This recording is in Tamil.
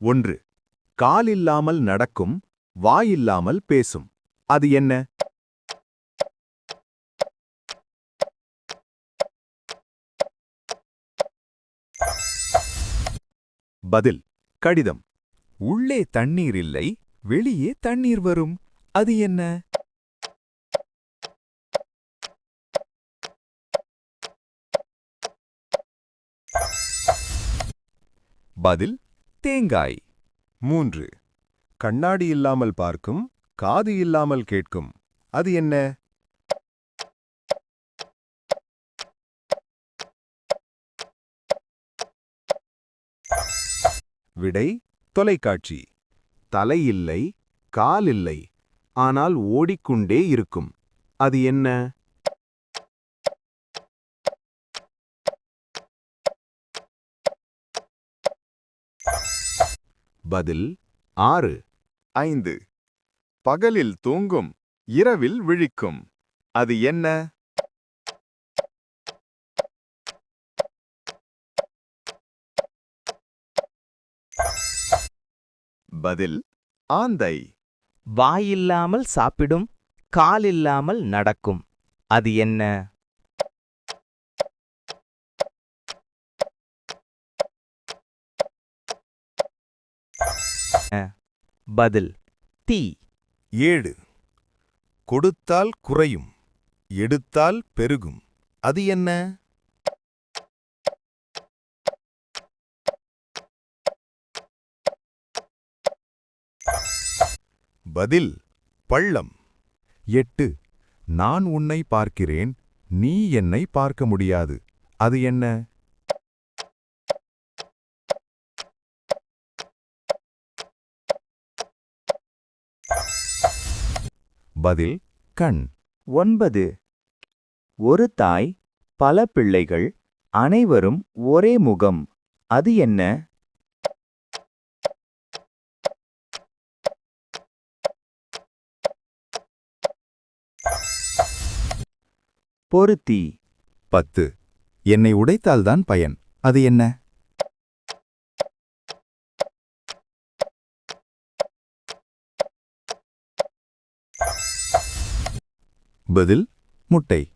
ஒன்று. காலில்லாமல் நடக்கும் வாயில்லாமல் பேசும். அது என்ன? பதில். கடிதம். உள்ளே தண்ணீர் இல்லை வெளியே தண்ணீர் வரும். அது என்ன? பதில். தேங்காய். மூன்று. கண்ணாடி இல்லாமல் பார்க்கும் காது இல்லாமல் கேட்கும். அது என்ன? விடை தொலைக்காட்சி. தலை இல்லை ஆனால் ஓடிக்கொண்டே இருக்கும். அது என்ன? பதில் ஆறு. ஐந்து. பகலில் தூங்கும் இரவில் விழிக்கும். அது என்ன? பதில் ஆந்தை. வாயில்லாமல் சாப்பிடும் காலில்லாமல் நடக்கும். அது என்ன? பதில் தீ. ஏழு. கொடுத்தால் குறையும் எடுத்தால் பெருகும். அது என்ன? பதில் பள்ளம். எட்டு. நான் உன்னை பார்க்கிறேன் நீ என்னை பார்க்க முடியாது. அது என்ன? பதில் கண். ஒன்பது. ஒரு தாய் பல பிள்ளைகள் அனைவரும் ஒரே முகம். அது என்ன? பொருத்தி. பத்து. என்னை உடைத்தால்தான் பயன். அது என்ன? பதில் முட்டை.